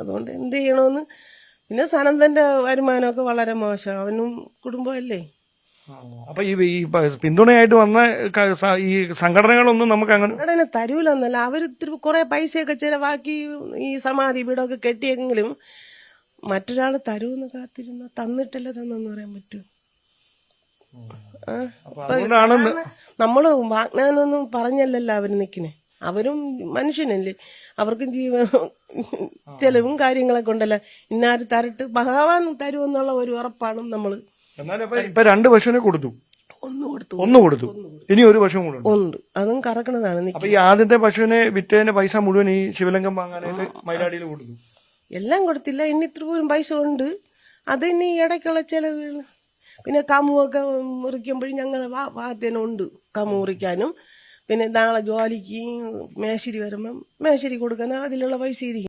അതുകൊണ്ട് എന്ത് ചെയ്യണമെന്ന് പിന്നെ സനന്ദന്റെ വരുമാനമൊക്കെ വളരെ മോശം. അവനും കുടുംബമല്ലേ? അപ്പൊ ഈ ഈ പിന്തുണയായിട്ട് വന്ന ഈ സംഘടനകളൊന്നും നമുക്ക് അങ്ങനെ ഉടനെ തരൂലെന്നല്ല. അവർ ഇത്തിരി കുറെ പൈസയൊക്കെ ചിലവാക്കി ഈ സമാധി വീടൊക്കെ കെട്ടിയെങ്കിലും മറ്റൊരാൾ തരൂന്ന് കാത്തിരുന്ന തന്നിട്ടല്ലേ തന്നെന്ന് പറയാൻ പറ്റൂ. നമ്മൾ വാഗ്ദാനമൊന്നും പറഞ്ഞല്ലല്ലോ അവർ നിക്കണേ അവരും മനുഷ്യനല്ലേ? അവർക്കും ജീവ ചെലവും കാര്യങ്ങളൊക്കെ ഉണ്ടല്ലോ. ഇന്നാര് തരട്ട് ഭഗവാൻ തരുമെന്നുള്ള ഒരു ഉറപ്പാണ് നമ്മൾ. എന്നാലും ഇപ്പൊ- രണ്ട് പശുവിനെ കൊടുത്തു. ഒന്ന് കൊടുത്തു. ഒന്ന് കൊടുത്തു. ഇനി ഒരു പശു കൂടെ ഉണ്ട്. ഉണ്ട്. അതും കറക്കണതാണ് നിക്ക് അപ്പൊ ഈ ആദ്യത്തെ പശുവിനെ വിറ്റതിന്റെ പൈസ മുഴുവൻ ഈ ശിവലിംഗം വാങ്ങാനായിട്ട് കൊടുത്തു. എല്ലാം കൊടുത്തില്ല. ഇനി ഇത്ര പോലും പൈസ ഉണ്ട്. അത് ഇനി ഇടയ്ക്കുള്ള ചെലവുകൾ പിന്നെ കമുവൊക്കെ മുറിക്കുമ്പോഴും ഞങ്ങൾ ഭാഗത്തേനും ഉണ്ട്. കമു മുറിക്കാനും. പിന്നെ നാളെ ജോലിക്ക് മേശരി വരുമ്പം മേശരി കൊടുക്കാൻ അതിലുള്ള പൈസ ഇരിക്കും.